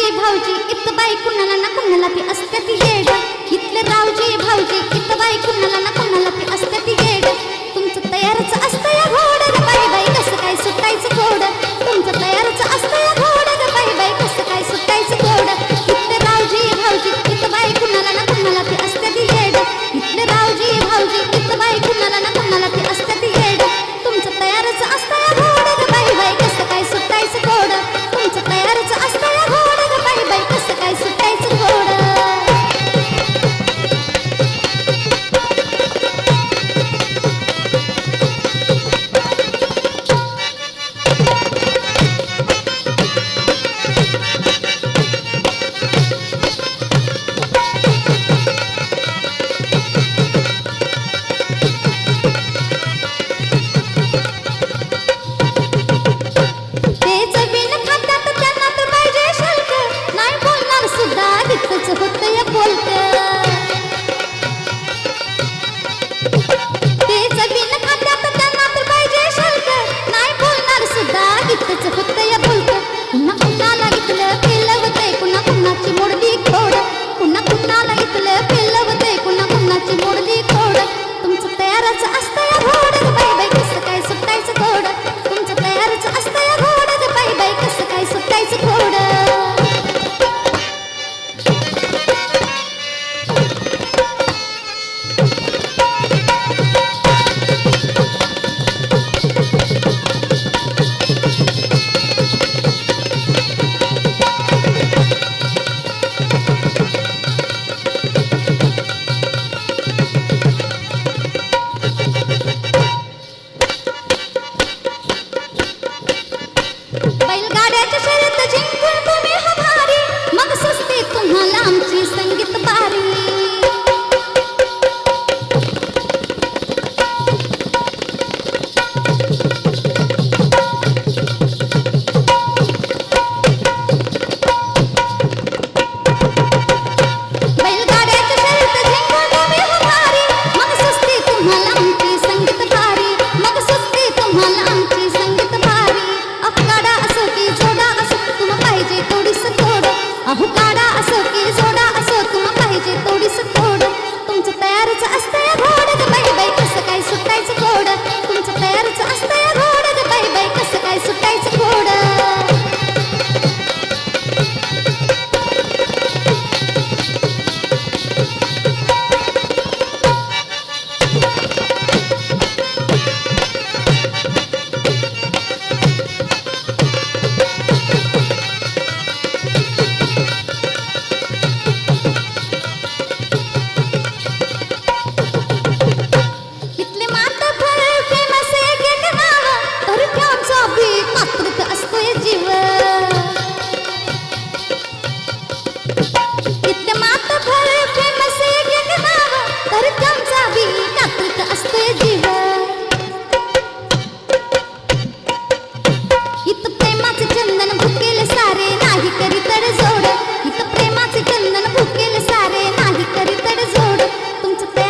रावजी भाऊजी इत बाई कुणाला ना कुणाला ती असते ती येड इथले रावजी भाऊजी इत बाई कुणाला ना कुणाला ती कुणाची मोडली खोड? कुणा कुणाला इथलं पेलवते कुणा कुणाची मोडली बैलगाड्याच्या शर्यत जिंकू aku kada suki तुमचं